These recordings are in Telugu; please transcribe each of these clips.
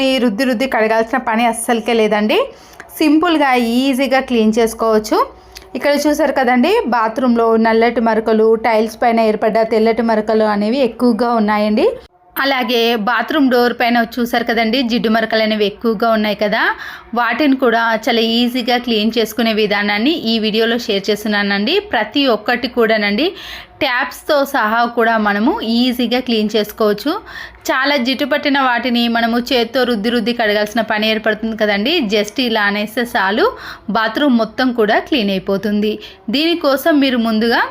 ని రుద్ది రుద్ది కడగాల్సిన పని అస్సలకే లేదండి. సింపుల్గా ఈజీగా క్లీన్ చేసుకోవచ్చు. ఇక్కడ చూసారు కదండి బాత్రూంలో నల్లటి మరకలు టైల్స్ పైన ఏర్పడ్డ తెల్లటి మరకలు అనేవి ఎక్కువగా ఉన్నాయండి. అలాగే బాత్రూమ్ డోర్ పైన చూసారు కదండి జిడ్డు మరకలు అనేవి ఎక్కువగా ఉన్నాయి కదా. వాటిని కూడా చాలా ఈజీగా క్లీన్ చేసుకునే విధానాన్ని ఈ వీడియోలో షేర్ చేస్తున్నానండి. ప్రతి ఒక్కటి కూడానండి ట్యాప్స్తో సహా కూడా మనము ఈజీగా క్లీన్ చేసుకోవచ్చు. చాలా జిడ్డు పట్టిన వాటిని మనము చేత్తో రుద్ది రుద్ది కడగాల్సిన పని ఏర్పడుతుంది కదండి. జస్ట్ ఇలా అనేస్తే చాలు బాత్రూమ్ మొత్తం కూడా క్లీన్ అయిపోతుంది. దీనికోసం మీరు ముందుగా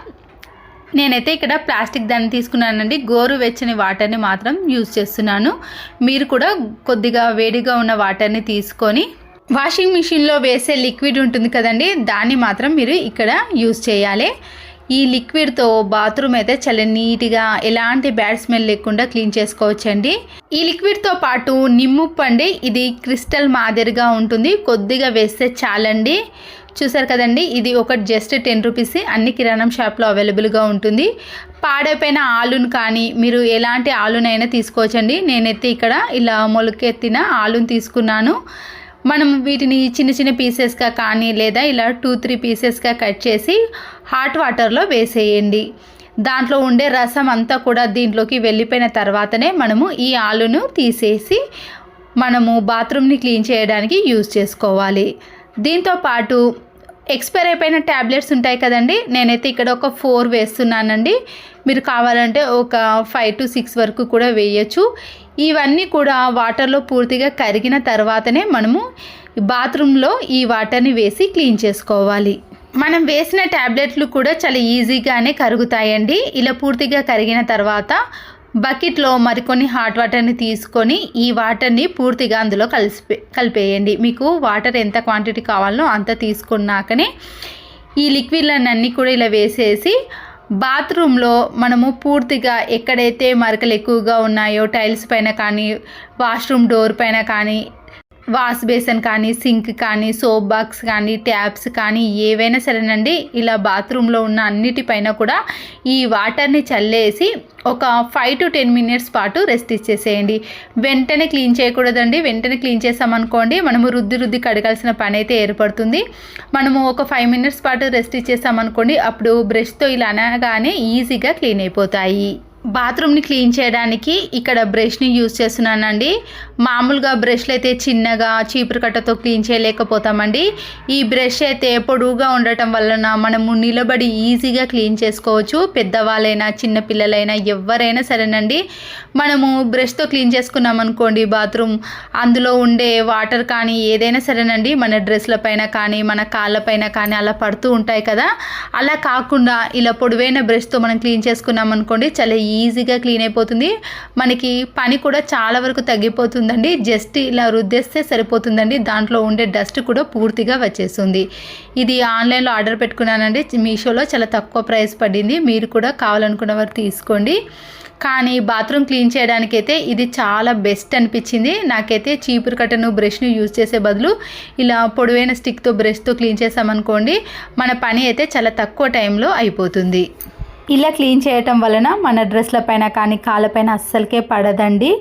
నేనైతే ఇక్కడ ప్లాస్టిక్ దాన్ని తీసుకున్నానండి. గోరు వెచ్చని వాటర్ని మాత్రం యూజ్ చేస్తున్నాను. మీరు కూడా కొద్దిగా వేడిగా ఉన్న వాటర్ని తీసుకొని వాషింగ్ మిషన్లో వేసే లిక్విడ్ ఉంటుంది కదండి దాన్ని మాత్రం మీరు ఇక్కడ యూజ్ చేయాలి. ఈ లిక్విడ్తో బాత్రూమ్ అయితే చాలా నీట్గా ఎలాంటి బ్యాడ్ స్మెల్ లేకుండా క్లీన్ చేసుకోవచ్చండి. ఈ లిక్విడ్తో పాటు నిమ్ముప్పు అండి ఇది క్రిస్టల్ మాదిరిగా ఉంటుంది. కొద్దిగా వేస్తే చాలండి. చూసారు కదండి ఇది ఒక జస్ట్ టెన్ రూపీస్ అన్ని కిరాణం షాప్లో అవైలబుల్గా ఉంటుంది. పాడైపోయిన ఆలును కానీ మీరు ఎలాంటి ఆలునైనా తీసుకోవచ్చండి. నేనైతే ఇక్కడ ఇలా మొలకెత్తిన ఆలును తీసుకున్నాను. మనం వీటిని చిన్న చిన్న పీసెస్గా కానీ లేదా ఇలా టూ త్రీ పీసెస్గా కట్ చేసి హాట్ వాటర్లో వేసేయండి. దాంట్లో ఉండే రసం అంతా కూడా దీంట్లోకి వెళ్ళిపోయిన తర్వాతనే మనము ఈ ఆలును తీసేసి మనము బాత్రూమ్ని క్లీన్ చేయడానికి యూజ్ చేసుకోవాలి. దీంతో పాటు ఎక్స్పైర్ అయిపోయిన ట్యాబ్లెట్స్ ఉంటాయి కదండి. నేనైతే ఇక్కడ ఒక ఫోర్ వేస్తున్నానండి. మీరు కావాలంటే ఒక ఫైవ్ టు సిక్స్ వరకు కూడా వేయచ్చు. ఇవన్నీ కూడా వాటర్లో పూర్తిగా కరిగిన తర్వాతనే మనము బాత్రూంలో ఈ వాటర్ని వేసి క్లీన్ చేసుకోవాలి. మనం వేసిన ట్యాబ్లెట్లు కూడా చాలా ఈజీగానే కరుగుతాయండి. ఇలా పూర్తిగా కరిగిన తర్వాత బకెట్లో మరికొన్ని హాట్ వాటర్ని తీసుకొని ఈ వాటర్ని పూర్తిగా అందులో కలిసి కలిపేయండి. మీకు వాటర్ ఎంత క్వాంటిటీ కావాలో అంత తీసుకున్నాకనే ఈ లిక్విడ్లన్నీ కూడా ఇలా వేసేసి బాత్రూంలో మనము పూర్తిగా ఎక్కడైతే మరకలు ఎక్కువగా ఉన్నాయో టైల్స్ పైన కానీ వాష్రూమ్ డోర్ పైన కానీ వాష్ బేసన్ కానీ సింక్ కానీ సోప్ బాక్స్ కానీ ట్యాప్స్ కానీ ఏవైనా సరేనండి. ఇలా బాత్రూంలో ఉన్న అన్నిటిపైన కూడా ఈ వాటర్ని చల్లేసి ఒక ఫైవ్ టు టెన్ మినిట్స్ పాటు రెస్ట్ ఇచ్చేసేయండి. వెంటనే క్లీన్ చేయకూడదండి. వెంటనే క్లీన్ చేసామనుకోండి మనము రుద్ది రుద్ది కడగాల్సిన పని అయితే ఏర్పడుతుంది. మనము ఒక ఫైవ్ మినిట్స్ పాటు రెస్ట్ ఇచ్చేసామనుకోండి అప్పుడు బ్రష్తో ఇలా అనగానే ఈజీగా క్లీన్ అయిపోతాయి. బాత్రూమ్ని క్లీన్ చేయడానికి ఇక్కడ బ్రష్ని యూజ్ చేస్తున్నానండి. మామూలుగా బ్రష్లు అయితే చిన్నగా చీపురు కట్టతో క్లీన్ చేయలేకపోతామండి. ఈ బ్రష్ అయితే పొడువుగా ఉండటం వలన మనము నిలబడి ఈజీగా క్లీన్ చేసుకోవచ్చు. పెద్దవాళ్ళైనా చిన్నపిల్లలైనా ఎవరైనా సరేనండి. మనము బ్రష్తో క్లీన్ చేసుకున్నాం అనుకోండి బాత్రూమ్ అందులో ఉండే వాటర్ కానీ ఏదైనా సరేనండి. మన డ్రెస్ల పైన కానీ మన కాళ్ళపైన కానీ అలా పడుతూ ఉంటాయి కదా. అలా కాకుండా ఇలా పొడవైన బ్రష్తో మనం క్లీన్ చేసుకున్నాం అనుకోండి చాలా ఈజీగా క్లీన్ అయిపోతుంది. మనకి పని కూడా చాలా వరకు తగ్గిపోతుంది. తగ్గిపోతుందండి జస్ట్ ఇలా రుద్దేస్తే సరిపోతుందండి. దాంట్లో ఉండే డస్ట్ కూడా పూర్తిగా వచ్చేస్తుంది. ఇది ఆన్లైన్లో ఆర్డర్ పెట్టుకున్నానండి. మీషోలో చాలా తక్కువ ప్రైస్ పడింది. మీరు కూడా కావాలనుకున్న వారు తీసుకోండి. కానీ బాత్రూమ్ క్లీన్ చేయడానికి అయితే ఇది చాలా బెస్ట్ అనిపించింది. నాకైతే చీపురు కట్టను బ్రష్ను యూజ్ చేసే బదులు ఇలా పొడవైన స్టిక్తో బ్రష్తో క్లీన్ చేసామనుకోండి మన పని అయితే చాలా తక్కువ టైంలో అయిపోతుంది. ఇలా క్లీన్ చేయటం వలన మన డ్రెస్ల పైన కానీ కాళ్ళపైన అస్సలకే పడదండి.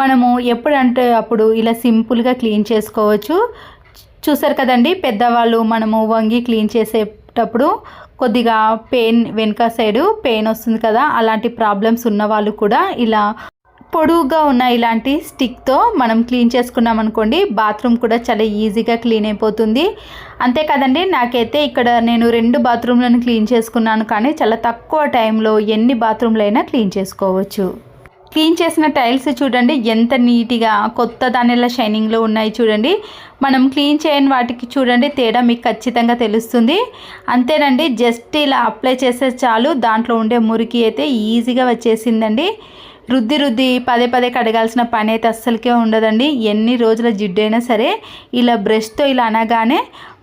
మనము ఎప్పుడంటే అప్పుడు ఇలా సింపుల్గా క్లీన్ చేసుకోవచ్చు. చూసారు కదండి పెద్దవాళ్ళు మనము వంగి క్లీన్ చేసేటప్పుడు కొద్దిగా పెయిన్ వెనుక సైడు పెయిన్ వస్తుంది కదా అలాంటి ప్రాబ్లమ్స్ ఉన్న వాళ్ళు కూడా ఇలా పొడువుగా ఉన్న ఇలాంటి స్టిక్తో మనం క్లీన్ చేసుకున్నాం అనుకోండి బాత్రూమ్ కూడా చాలా ఈజీగా క్లీన్ అయిపోతుంది. అంతే కదండి నాకైతే ఇక్కడ నేను రెండు బాత్రూమ్లను క్లీన్ చేసుకున్నాను కానీ చాలా తక్కువ టైంలో ఎన్ని బాత్రూమ్లైనా క్లీన్ చేసుకోవచ్చు. క్లీన్ చేసిన టైల్స్ చూడండి ఎంత నీట్గా కొత్త దానిలా షైనింగ్లో ఉన్నాయి చూడండి. మనం క్లీన్ చేయని వాటికి చూడండి తేడా మీకు ఖచ్చితంగా తెలుస్తుంది. అంతేనండి జస్ట్ ఇలా అప్లై చేస్తే చాలు దాంట్లో ఉండే మురికి అయితే ఈజీగా వచ్చేసిందండి. రుద్ది రుద్ది పదే పదే కడగాల్సిన పని అయితే అస్సలకే ఉండదండి. ఎన్ని రోజుల జిడ్డైనా సరే ఇలా బ్రష్తో ఇలా అనగానే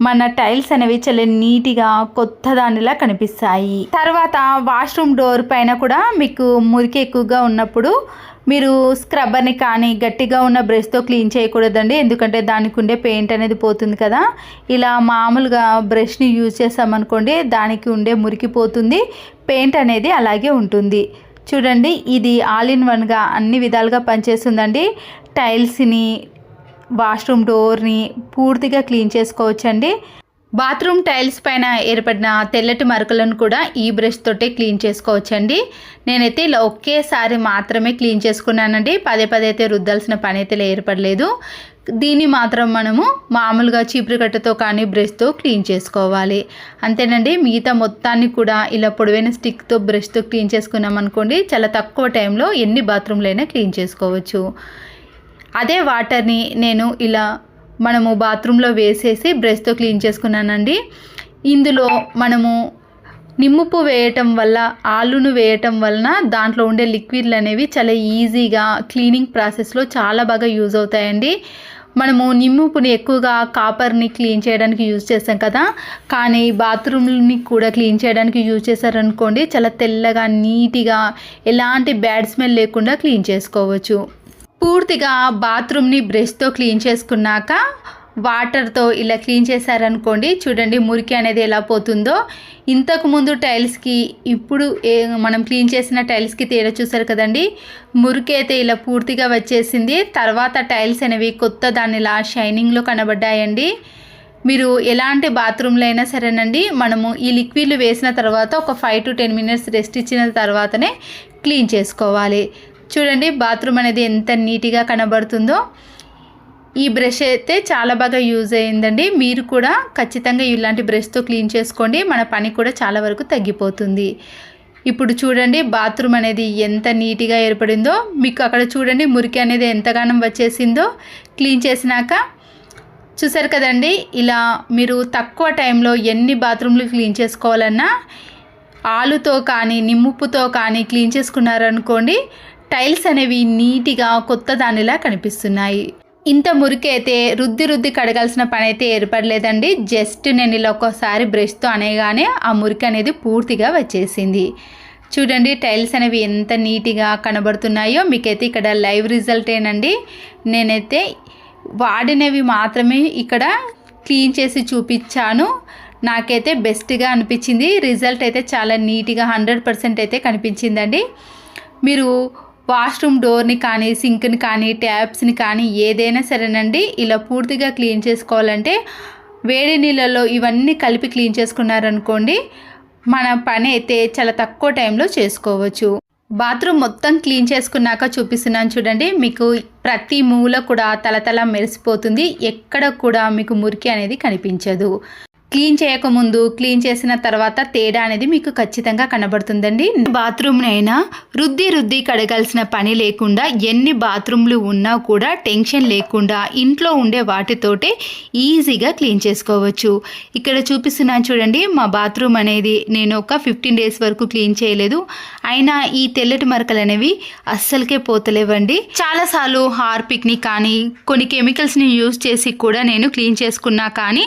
మన టైల్స్ అనేవి చాలా నీట్గా కొత్త దానిలా కనిపిస్తాయి. తర్వాత వాష్రూమ్ డోర్ పైన కూడా మీకు మురికి ఎక్కువగా ఉన్నప్పుడు మీరు స్క్రబ్బర్ని కానీ గట్టిగా ఉన్న బ్రష్తో క్లీన్ చేయకూడదండి. ఎందుకంటే దానికి ఉండే పెయింట్ అనేది పోతుంది కదా. ఇలా మామూలుగా బ్రష్ని యూజ్ చేసామనుకోండి దానికి ఉండే మురికి పోతుంది పెయింట్ అనేది అలాగే ఉంటుంది. చూడండి ఇది ఆల్ ఇన్ వన్గా అన్ని విధాలుగా పనిచేస్తుందండి. టైల్స్ని వాష్రూమ్ డోర్ని పూర్తిగా క్లీన్ చేసుకోవచ్చండి. బాత్రూమ్ టైల్స్ పైన ఏర్పడిన తెల్లటి మరకలను కూడా ఈ బ్రష్ తోటే క్లీన్ చేసుకోవచ్చండి. నేనైతే ఇలా ఒకేసారి మాత్రమే క్లీన్ చేసుకున్నానండి. పదే పదే అయితే రుద్దాల్సిన పని అయితే ఏర్పడలేదు దీన్ని మాత్రం మనము మామూలుగా చీపురుగట్టతో కానీ బ్రష్తో క్లీన్ చేసుకోవాలి. అంతేనండి మిగతా మొత్తాన్ని కూడా ఇలా పొడవైన స్టిక్తో బ్రష్తో క్లీన్ చేసుకున్నాం అనుకోండి చాలా తక్కువ టైంలో ఎన్ని బాత్రూమ్లైనా క్లీన్ చేసుకోవచ్చు. అదే వాటర్ని నేను ఇలా మనము బాత్రూంలో వేసేసి బ్రష్తో క్లీన్ చేసుకున్నానండి. ఇందులో మనము నిమ్ముపు వేయటం వల్ల ఆలును వేయటం వలన దాంట్లో ఉండే లిక్విడ్లు అనేవి చాలా ఈజీగా క్లీనింగ్ ప్రాసెస్లో చాలా బాగా యూజ్ అవుతాయండి. మనము నిమ్ముపుని ఎక్కువగా కాపర్ని క్లీన్ చేయడానికి యూజ్ చేస్తాం కదా. కానీ బాత్రూమ్ని కూడా క్లీన్ చేయడానికి యూజ్ చేశారనుకోండి చాలా తెల్లగా నీట్గా ఎలాంటి బ్యాడ్ స్మెల్ లేకుండా క్లీన్ చేసుకోవచ్చు. పూర్తిగా బాత్రూమ్ని బ్రష్తో క్లీన్ చేసుకున్నాక వాటర్తో ఇలా క్లీన్ చేశారనుకోండి చూడండి మురికి అనేది ఎలా పోతుందో. ఇంతకు ముందు టైల్స్కి ఇప్పుడు ఏ మనం క్లీన్ చేసిన టైల్స్కి తేడా చూసారు కదండి? మురికి అయితే ఇలా పూర్తిగా వచ్చేసింది. తర్వాత టైల్స్ అనేవి కొత్త దానిలా షైనింగ్లో కనబడ్డాయండి. మీరు ఎలాంటి బాత్రూంలో అయినా సరేనండి మనము ఈ లిక్విడ్లు వేసిన తర్వాత ఒక five to ten minutes rest ఇచ్చిన తర్వాతనే క్లీన్ చేసుకోవాలి. చూడండి బాత్రూమ్ అనేది ఎంత నీట్గా కనబడుతుందో. ఈ బ్రష్ అయితే చాలా బాగా యూజ్ అయ్యిందండి మీరు కూడా ఖచ్చితంగా ఇలాంటి బ్రష్తో క్లీన్ చేసుకోండి. మన పని కూడా చాలా వరకు తగ్గిపోతుంది. ఇప్పుడు చూడండి బాత్రూమ్ అనేది ఎంత నీట్గా ఏర్పడిందో. మీకు అక్కడ చూడండి మురికి అనేది ఎంతగానం వచ్చేసిందో. క్లీన్ చేసినాక చూసారు కదండి ఇలా మీరు తక్కువ టైంలో ఎన్ని బాత్రూమ్లు క్లీన్ చేసుకోవాలన్నా ఆలుతో కానీ నిమ్ముప్పుతో కానీ క్లీన్ చేసుకున్నారనుకోండి టైల్స్ అనేవి నీట్గా కొత్త దానిలా కనిపిస్తున్నాయి. ఇంత మురికి అయితే రుద్ది రుద్ది కడగాల్సిన పని అయితే ఏర్పడలేదండి. జస్ట్ నేను ఇలా ఒక్కోసారి బ్రష్తో అనేగానే ఆ మురికి అనేది పూర్తిగా వచ్చేసింది. చూడండి టైల్స్ అనేవి ఎంత నీట్గా కనబడుతున్నాయో మీకైతే ఇక్కడ లైవ్ రిజల్ట్ ఏనండి. నేనైతే వాడినవి మాత్రమే ఇక్కడ క్లీన్ చేసి చూపించాను. నాకైతే బెస్ట్గా అనిపించింది. రిజల్ట్ అయితే చాలా నీట్గా హండ్రెడ్ పర్సెంట్ అయితే కనిపించిందండి. మీరు వాష్రూమ్ డోర్ని కానీ సింక్ని కానీ ట్యాప్స్ని కానీ ఏదైనా సరేనండి. ఇలా పూర్తిగా క్లీన్ చేసుకోవాలంటే వేడి నీళ్ళలో ఇవన్నీ కలిపి క్లీన్ చేసుకున్నారనుకోండి మన పని అయితే చాలా తక్కువ టైంలో చేసుకోవచ్చు. బాత్రూమ్ మొత్తం క్లీన్ చేసుకున్నాక చూపిస్తున్నాను చూడండి మీకు ప్రతి మూల కూడా తలతల మెరిసిపోతుంది. ఎక్కడ కూడా మీకు మురికి అనేది కనిపించదు. క్లీన్ చేయకముందు క్లీన్ చేసిన తర్వాత తేడా అనేది మీకు ఖచ్చితంగా కనబడుతుందండి. బాత్రూమ్నైనా అయినా రుద్ది రుద్ది కడగాల్సిన పని లేకుండా ఎన్ని బాత్రూమ్లు ఉన్నా కూడా టెన్షన్ లేకుండా ఇంట్లో ఉండే వాటితోటే ఈజీగా క్లీన్ చేసుకోవచ్చు. ఇక్కడ చూపిస్తున్నాను చూడండి మా బాత్రూమ్ అనేది నేను ఒక ఫిఫ్టీన్ డేస్ వరకు క్లీన్ చేయలేదు. అయినా ఈ తెల్లటి మరకలు అనేవి అస్సలకే పోతలేవండి. చాలాసార్లు హార్పిక్ని కానీ కొన్ని కెమికల్స్ని యూజ్ చేసి కూడా నేను క్లీన్ చేసుకున్నా కానీ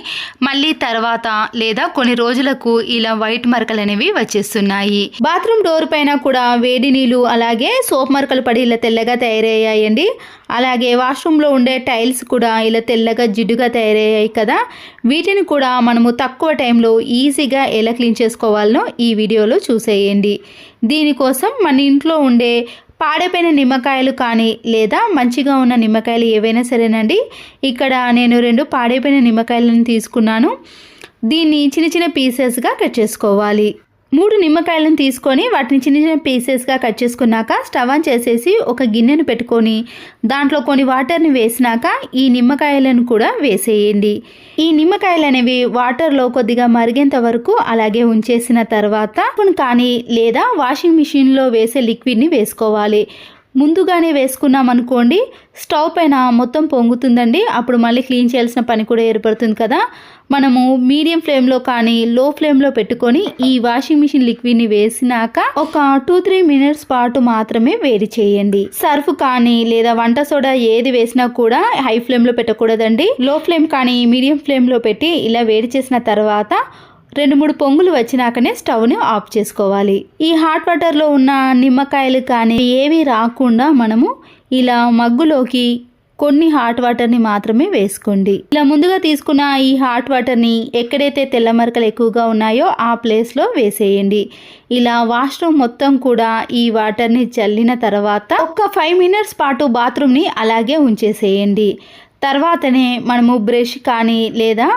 మళ్ళీ తర్వాత తర్వాత లేదా కొన్ని రోజులకు ఇలా వైట్ మరకలు అనేవి వచ్చేస్తున్నాయి. బాత్రూమ్ డోర్ పైన కూడా వేడి నీళ్ళు అలాగే సోప్ మరకలు పడి ఇలా తెల్లగా తయారయ్యాయండి. అలాగే వాష్రూమ్లో ఉండే టైల్స్ కూడా ఇలా తెల్లగా జిడ్డుగా తయారయ్యాయి కదా. వీటిని కూడా మనము తక్కువ టైంలో ఈజీగా ఎలా క్లీన్ చేసుకోవాలనో ఈ వీడియోలో చూసేయండి. దీనికోసం మన ఇంట్లో ఉండే పాడైపోయిన నిమ్మకాయలు కానీ లేదా మంచిగా ఉన్న నిమ్మకాయలు ఏవైనా సరేనండి. ఇక్కడ నేను రెండు పాడైపోయిన నిమ్మకాయలను తీసుకున్నాను. దీన్ని చిన్న చిన్న పీసెస్గా కట్ చేసుకోవాలి. మూడు నిమ్మకాయలను తీసుకొని వాటిని చిన్న చిన్న పీసెస్గా కట్ చేసుకున్నాక స్టవ్ ఆన్ చేసేసి ఒక గిన్నెను పెట్టుకొని దాంట్లో కొన్ని వాటర్ని వేసినాక ఈ నిమ్మకాయలను కూడా వేసేయండి. ఈ నిమ్మకాయలు అనేవి వాటర్లో కొద్దిగా మరిగేంత వరకు అలాగే ఉంచేసిన తర్వాత కానీ లేదా వాషింగ్ మిషన్లో వేసే లిక్విడ్ని వేసుకోవాలి. ముందుగానే వేసుకున్నాం అనుకోండి స్టవ్ పైన మొత్తం పొంగుతుందండి. అప్పుడు మళ్ళీ క్లీన్ చేయాల్సిన పని కూడా ఏర్పడుతుంది కదా. మనము మీడియం ఫ్లేమ్లో కానీ లో ఫ్లేమ్లో పెట్టుకొని ఈ వాషింగ్ మిషన్ లిక్విడ్ని వేసినాక ఒక టూ త్రీ మినిట్స్ పాటు మాత్రమే వేడి చేయండి. సర్ఫ్ కానీ లేదా వంట సోడా ఏది వేసినా కూడా హై ఫ్లేమ్లో పెట్టకూడదండి. లో ఫ్లేమ్ కానీ మీడియం ఫ్లేమ్లో పెట్టి ఇలా వేడి చేసిన తర్వాత రెండు మూడు పొంగులు వచ్చినాకనే స్టవ్ని ఆఫ్ చేసుకోవాలి. ఈ హాట్ వాటర్లో ఉన్న నిమ్మకాయలు కానీ ఏవి రాకుండా మనము ఇలా మగ్గులోకి కొన్ని హాట్ వాటర్ని మాత్రమే వేసుకోండి. ఇలా ముందుగా తీసుకున్న ఈ హాట్ వాటర్ని ఎక్కడైతే తెల్ల మరకలు ఎక్కువగా ఉన్నాయో ఆ ప్లేస్లో వేసేయండి. ఇలా వాష్రూమ్ మొత్తం కూడా ఈ వాటర్ని చల్లిన తర్వాత ఒక ఫైవ్ మినిట్స్ పాటు బాత్రూమ్ని అలాగే ఉంచేసేయండి. తర్వాతనే మనము బ్రష్ కానీ లేదా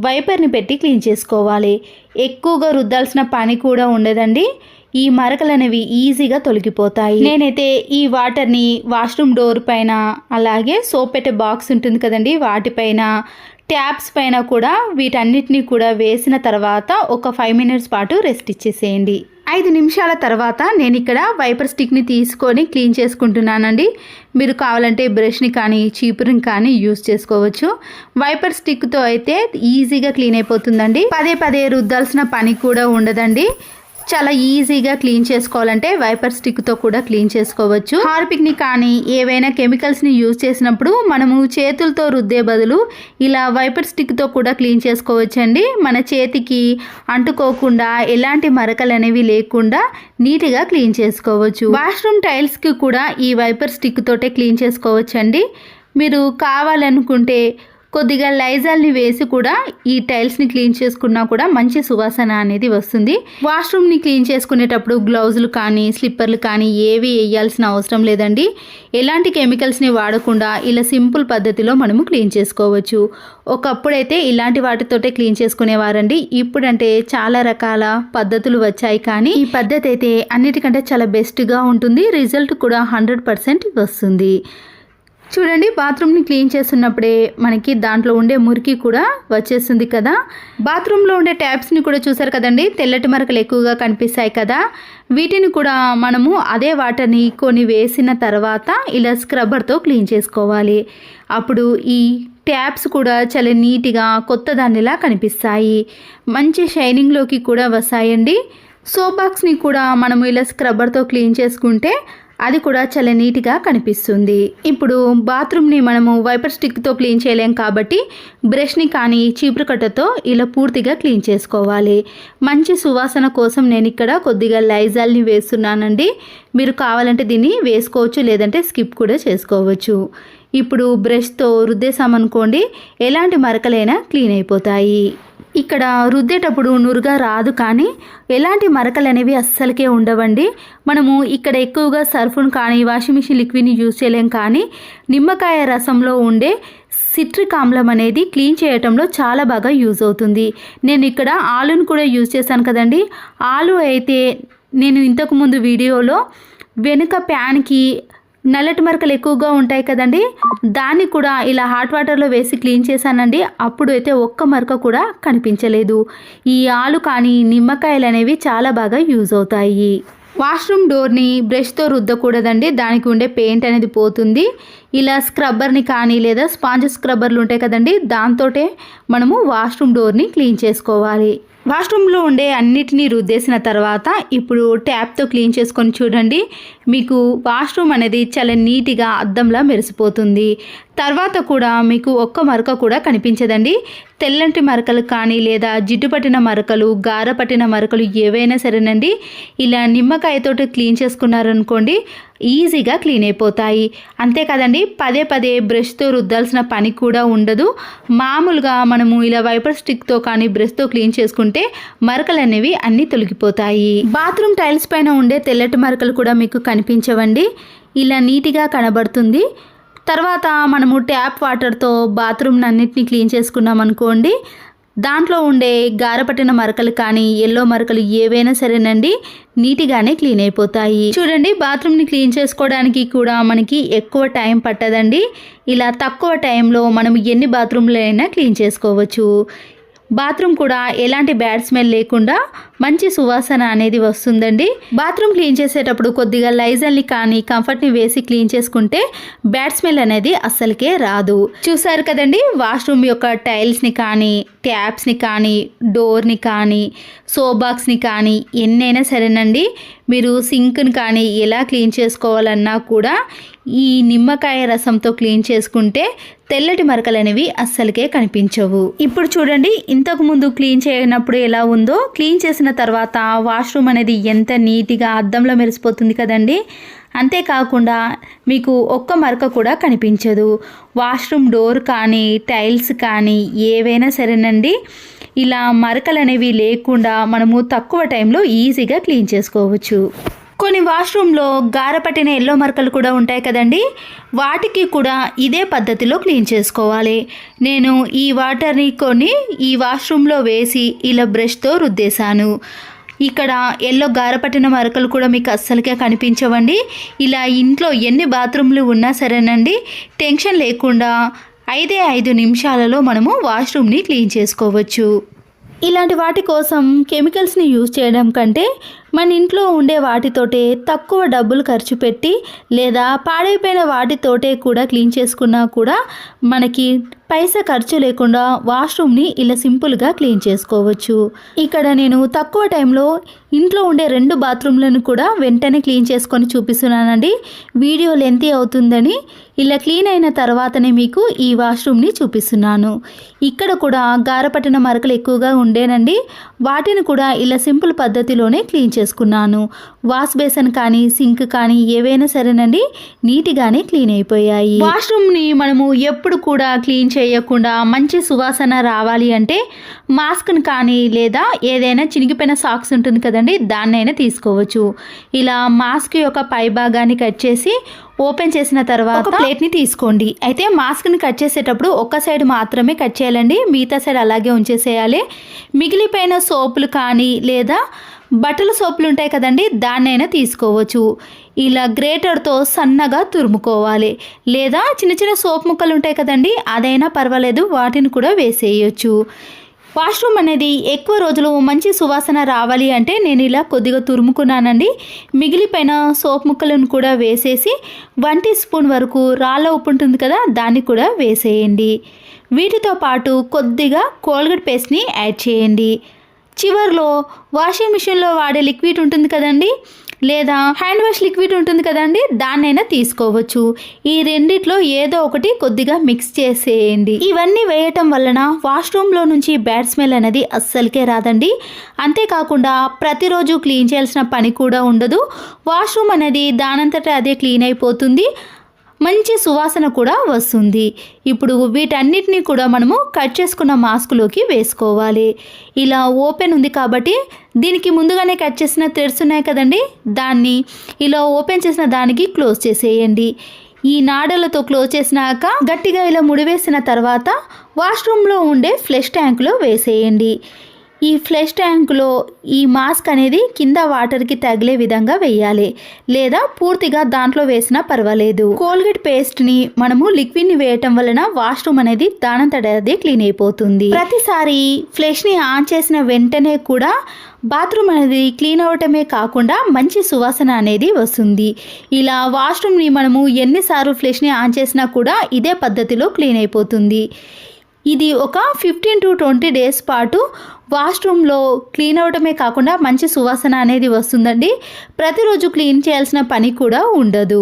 వైపర్ని పెట్టి క్లీన్ చేసుకోవాలి. ఎక్కువగా రుద్దాల్సిన పని కూడా ఉండదండి. ఈ మరకలు అనేవి ఈజీగా తొలగిపోతాయి. నేనైతే ఈ వాటర్ని వాష్రూమ్ డోర్ పైన అలాగే సోప్ పెట్టే బాక్స్ ఉంటుంది కదండి వాటిపైన ట్యాప్స్ పైన కూడా వీటన్నిటిని కూడా వేసిన తర్వాత ఒక ఫైవ్ మినిట్స్ పాటు రెస్ట్ ఇచ్చేసేయండి. ఐదు నిమిషాల తర్వాత నేను ఇక్కడ వైపర్ స్టిక్ని తీసుకొని క్లీన్ చేసుకుంటున్నానండి. మీరు కావాలంటే బ్రష్ని కానీ చీపురుని కానీ యూస్ చేసుకోవచ్చు. వైపర్ స్టిక్తో అయితే ఈజీగా క్లీన్ అయిపోతుందండి. పదే పదే రుద్దాల్సిన పని కూడా ఉండదండి. చాలా ఈజీగా క్లీన్ చేసుకోవాలంటే వైపర్ స్టిక్తో కూడా క్లీన్ చేసుకోవచ్చు. హార్పిక్ని కానీ ఏవైనా కెమికల్స్ని యూజ్ చేసినప్పుడు మనము చేతులతో రుద్దే బదులు ఇలా వైపర్ స్టిక్తో కూడా క్లీన్ చేసుకోవచ్చండి. మన చేతికి అంటుకోకుండా ఎలాంటి మరకలు అనేవి లేకుండా నీట్గా క్లీన్ చేసుకోవచ్చు. వాష్రూమ్ టైల్స్కి కూడా ఈ వైపర్ స్టిక్ తోటే క్లీన్ చేసుకోవచ్చండి. మీరు కావాలనుకుంటే కొద్దిగా లైజాల్ని వేసి కూడా ఈ టైల్స్ని క్లీన్ చేసుకున్నా కూడా మంచి సువాసన అనేది వస్తుంది. వాష్రూమ్ని క్లీన్ చేసుకునేటప్పుడు గ్లౌజులు కానీ స్లిప్పర్లు కానీ ఏవి వేయాల్సిన అవసరం లేదండి. ఎలాంటి కెమికల్స్ని వాడకుండా ఇలా సింపుల్ పద్ధతిలో మనము క్లీన్ చేసుకోవచ్చు. ఒకప్పుడైతే ఇలాంటి వాటితోటే క్లీన్ చేసుకునేవారండి. ఇప్పుడంటే చాలా రకాల పద్ధతులు వచ్చాయి కానీ ఈ పద్ధతి అయితే అన్నిటికంటే చాలా బెస్ట్గా ఉంటుంది. రిజల్ట్ కూడా హండ్రెడ్ పర్సెంట్ వస్తుంది. చూడండి బాత్రూమ్ని క్లీన్ చేస్తున్నప్పుడే మనకి దాంట్లో ఉండే మురికి కూడా వచ్చేస్తుంది కదా. బాత్రూంలో ఉండే ట్యాప్స్ని కూడా చూసారు కదండి తెల్లటి మరకలు ఎక్కువగా కనిపిస్తాయి కదా. వీటిని కూడా మనము అదే వాటర్ని కొన్ని వేసిన తర్వాత ఇలా స్క్రబ్బర్తో క్లీన్ చేసుకోవాలి. అప్పుడు ఈ ట్యాప్స్ కూడా చాలా నీట్గా కొత్త దానిలా కనిపిస్తాయి. మంచి షైనింగ్లోకి కూడా వస్తాయండి. సోప్ బాక్స్ని కూడా మనము ఇలా స్క్రబ్బర్తో క్లీన్ చేసుకుంటే అది కూడా చాలా నీట్గా కనిపిస్తుంది. ఇప్పుడు బాత్రూమ్ని మనము వైపర్ స్టిక్తో క్లీన్ చేయలేం కాబట్టి బ్రష్ని కానీ చీపురు కట్టతో ఇలా పూర్తిగా క్లీన్ చేసుకోవాలి. మంచి సువాసన కోసం నేను ఇక్కడ కొద్దిగా లైజాల్ని వేస్తున్నానండి. మీరు కావాలంటే దీన్ని వేసుకోవచ్చు లేదంటే స్కిప్ కూడా చేసుకోవచ్చు. ఇప్పుడు బ్రష్తో రుద్దేశామనుకోండి ఎలాంటి మరకలైనా క్లీన్ అయిపోతాయి. ఇక్కడ రుద్దేటప్పుడు నురుగా రాదు కానీ ఎలాంటి మరకలు అనేవి అస్సలకే ఉండవండి. మనము ఇక్కడ ఎక్కువగా సర్ఫును కానీ వాషింగ్ మిషన్ లిక్విడ్ని యూజ్ చేయలేం కానీ నిమ్మకాయ రసంలో ఉండే సిట్రిక్ ఆమ్లం అనేది క్లీన్ చేయటంలో చాలా బాగా యూజ్ అవుతుంది. నేను ఇక్కడ ఆలును కూడా యూజ్ చేశాను కదండి. ఆలు అయితే నేను ఇంతకుముందు వీడియోలో వెనుక ప్యాన్కి నల్లటి మరకలు ఎక్కువగా ఉంటాయి కదండి. దాన్ని కూడా ఇలా హాట్ వాటర్లో వేసి క్లీన్ చేశానండి. అప్పుడు అయితే ఒక్క మరక కూడా కనిపించలేదు. ఈ ఆలు కానీ నిమ్మకాయలు అనేవి చాలా బాగా యూజ్ అవుతాయి. వాష్రూమ్ డోర్ని బ్రష్తో రుద్దకూడదండి. దానికి ఉండే పెయింట్ అనేది పోతుంది. ఇలా స్క్రబ్బర్ని కానీ లేదా స్పాంజ్ స్క్రబ్బర్లు ఉంటాయి కదండి దాంతోటే మనము వాష్రూమ్ డోర్ని క్లీన్ చేసుకోవాలి. వాష్రూమ్లో ఉండే అన్నిటినీ రుద్దేసిన తర్వాత ఇప్పుడు ట్యాప్తో క్లీన్ చేసుకొని చూడండి. మీకు వాష్రూమ్ అనేది చాలా నీట్గా అద్దంలా మెరిసిపోతుంది. తర్వాత కూడా మీకు ఒక్క మరక కూడా కనిపించదండి. తెల్లంటి మరకలు కానీ లేదా జిడ్డు పట్టిన మరకలు గార పట్టిన మరకలు ఏవైనా సరేనండి. ఇలా నిమ్మకాయతోటి క్లీన్ చేసుకున్నారనుకోండి ఈజీగా క్లీన్ అయిపోతాయి. అంతే కదండి పదే పదే బ్రష్తో రుద్దాల్సిన పని కూడా ఉండదు. మామూలుగా మనము ఇలా వైపర్ స్టిక్తో కానీ బ్రష్తో క్లీన్ చేసుకుంటే మరకలు అనేవి అన్నీ తొలగిపోతాయి. బాత్రూమ్ టైల్స్ పైన ఉండే తెల్లటి మరకలు కూడా మీకు కనిపించవండి. ఇలా నీట్గా కనబడుతుంది. తర్వాత మనము ట్యాప్ వాటర్తో బాత్రూమ్ అన్నిటిని క్లీన్ చేసుకున్నాం అనుకోండి దాంట్లో ఉండే గారపట్టిన మరకలు కానీ ఎల్లో మరకలు ఏవైనా సరేనండి. నీటిగానే క్లీన్ అయిపోతాయి. చూడండి బాత్రూమ్ని క్లీన్ చేసుకోవడానికి కూడా మనకి ఎక్కువ టైం పట్టదండి. ఇలా తక్కువ టైంలో మనం ఎన్ని బాత్రూమ్లైనా అయినా క్లీన్ చేసుకోవచ్చు. బాత్రూమ్ కూడా ఎలాంటి బ్యాడ్ స్మెల్ లేకుండా మంచి సువాసన అనేది వస్తుందండి. బాత్రూమ్ క్లీన్ చేసేటప్పుడు కొద్దిగా లైజల్ని కానీ కంఫర్ట్ని వేసి క్లీన్ చేసుకుంటే బ్యాడ్ స్మెల్ అనేది అస్సలకే రాదు. చూసారు కదండి వాష్రూమ్ యొక్క టైల్స్ని కానీ ట్యాప్స్ని కానీ డోర్ని కానీ సోబాక్స్ని కానీ ఎన్నైనా సరేనండి మీరు సింక్ని కానీ ఎలా క్లీన్ చేసుకోవాలన్నా కూడా ఈ నిమ్మకాయ రసంతో క్లీన్ చేసుకుంటే తెల్లటి మరకలు అనేవి అస్సలకే కనిపించవు. ఇప్పుడు చూడండి ఇంతకు ముందు క్లీన్ చేయనప్పుడు ఎలా ఉందో క్లీన్ చేసిన తర్వాత వాష్రూమ్ అనేది ఎంత నీట్గా అద్దంలో మెరిసిపోతుంది కదండి? అంతేకాకుండా మీకు ఒక్క మరక కూడా కనిపించదు. వాష్రూమ్ డోర్ కానీ టైల్స్ కానీ ఏవైనా సరేనండి. ఇలా మరకలు అనేవి లేకుండా మనము తక్కువ టైంలో ఈజీగా క్లీన్ చేసుకోవచ్చు. కొన్ని వాష్రూమ్లో గారపట్టిన ఎల్లో మరకలు కూడా ఉంటాయి కదండి. వాటికి కూడా ఇదే పద్ధతిలో క్లీన్ చేసుకోవాలి. నేను ఈ వాటర్ని కొని ఈ వాష్రూమ్లో వేసి ఇలా బ్రష్తో రుద్దేశాను. ఇక్కడ ఎల్లో గారపట్టిన మరకలు కూడా మీకు అస్సలుకే కనిపించవండి. ఇలా ఇంట్లో ఎన్ని బాత్రూమ్లు ఉన్నా సరేనండి. టెన్షన్ లేకుండా ఐదే ఐదు నిమిషాలలో మనము వాష్రూమ్ని క్లీన్ చేసుకోవచ్చు. ఇలాంటి వాటి కోసం కెమికల్స్ని యూజ్ చేయడం కంటే మన ఇంట్లో ఉండే వాటితోటే తక్కువ డబ్బులు ఖర్చు పెట్టి లేదా పాడైపోయిన వాటితోటే కూడా క్లీన్ చేసుకున్నా కూడా మనకి పైసా ఖర్చు లేకుండా వాష్రూమ్ని ఇలా సింపుల్గా క్లీన్ చేసుకోవచ్చు. ఇక్కడ నేను తక్కువ టైంలో ఇంట్లో ఉండే రెండు బాత్రూమ్లను కూడా వెంటనే క్లీన్ చేసుకొని చూపిస్తున్నానండి. వీడియో లెంతీ అవుతుందని ఇలా క్లీన్ అయిన తర్వాతనే మీకు ఈ వాష్రూమ్ని చూపిస్తున్నాను. ఇక్కడ కూడా గారపట్టిన మరకలు ఎక్కువగా ఉండేనండి. వాటిని కూడా ఇలా సింపుల్ పద్ధతిలోనే క్లీన్ చేసుకున్నాను. వాష్ బేసన్ కానీ సింక్ కానీ ఏవైనా సరేనండి నీట్గానే క్లీన్ అయిపోయాయి. వాష్రూమ్ని మనము ఎప్పుడు కూడా క్లీన్ చేయకుండా మంచి సువాసన రావాలి అంటే మాస్క్ని కానీ లేదా ఏదైనా చినిగిపోయిన సాక్స్ ఉంటుంది కదండి దాన్నైనా తీసుకోవచ్చు. ఇలా మాస్క్ యొక్క పై భాగాన్ని కట్ చేసి ఓపెన్ చేసిన తర్వాత ప్లేట్ని తీసుకోండి. అయితే మాస్క్ని కట్ చేసేటప్పుడు ఒక సైడ్ మాత్రమే కట్ చేయాలండి. మిగతా సైడ్ అలాగే ఉంచేసేయాలి. మిగిలిపోయిన సోపులు కానీ లేదా బట్టల సోపులు ఉంటాయి కదండి దాన్నైనా తీసుకోవచ్చు. ఇలా గ్రేటర్తో సన్నగా తురుముకోవాలి. లేదా చిన్న చిన్న సోప్ ముక్కలు ఉంటాయి కదండి అదైనా పర్వాలేదు వాటిని కూడా వేసేయచ్చు. వాష్రూమ్ అనేది ఎక్కువ రోజులు మంచి సువాసన రావాలి అంటే నేను ఇలా కొద్దిగా తురుముకున్నానండి. మిగిలిపోయిన సోప్ ముక్కలను కూడా వేసేసి వన్ టీ స్పూన్ వరకు రాళ్ళ ఉప్పు ఉంటుంది కదా దాన్ని కూడా వేసేయండి. వీటితో పాటు కొద్దిగా కోల్గేట్ పేస్ట్ని యాడ్ చేయండి. చివర్లో వాషింగ్ మిషన్లో వాడే లిక్విడ్ ఉంటుంది కదండి లేదా హ్యాండ్ వాష్ లిక్విడ్ ఉంటుంది కదండి దాన్నైనా తీసుకోవచ్చు. ఈ రెండిట్లో ఏదో ఒకటి కొద్దిగా మిక్స్ చేసేయండి. ఇవన్నీ వేయటం వలన వాష్రూమ్లో నుంచి బ్యాడ్ స్మెల్ అనేది అస్సలకే రాదండి. అంతేకాకుండా ప్రతిరోజు క్లీన్ చేయాల్సిన పని కూడా ఉండదు. వాష్రూమ్ అనేది దానంతటా అదే క్లీన్ అయిపోతుంది. మంచి సువాసన కూడా వస్తుంది. ఇప్పుడు వీటన్నిటిని కూడా మనము కట్ చేసుకున్న మాస్క్లోకి వేసుకోవాలి. ఇలా ఓపెన్ ఉంది కాబట్టి దీనికి ముందుగానే కట్ చేసిన థ్రెడ్స్ ఉన్నాయి కదండి? దాన్ని ఇలా ఓపెన్ చేసిన దానికి క్లోజ్ చేసేయండి. ఈ నాడలతో క్లోజ్ చేసినాక గట్టిగా ఇలా ముడివేసిన తర్వాత వాష్రూమ్లో ఉండే ఫ్లెష్ ట్యాంకులో వేసేయండి. ఈ ఫ్లెష్ ట్యాంకులో ఈ మాస్క్ అనేది కింద వాటర్కి తగిలే విధంగా వేయాలి. లేదా పూర్తిగా దాంట్లో వేసినా పర్వాలేదు. కోల్గేట్ పేస్ట్ని మనము లిక్విడ్ని వేయటం వలన వాష్రూమ్ అనేది దానంతటదే క్లీన్ అయిపోతుంది. ప్రతిసారి ఫ్లెష్ని ఆన్ చేసిన వెంటనే కూడా బాత్రూమ్ అనేది క్లీన్ అవటమే కాకుండా మంచి సువాసన అనేది వస్తుంది. ఇలా వాష్రూమ్ని మనము ఎన్నిసార్లు ఫ్లెష్ని ఆన్ చేసినా కూడా ఇదే పద్ధతిలో క్లీన్ అయిపోతుంది. ఇది ఒక ఫిఫ్టీన్ టు ట్వంటీ డేస్ పాటు వాష్రూమ్లో క్లీన్ అవడమే కాకుండా మంచి సువాసన అనేది వస్తుందండి. ప్రతిరోజు క్లీన్ చేయాల్సిన పని కూడా ఉండదు.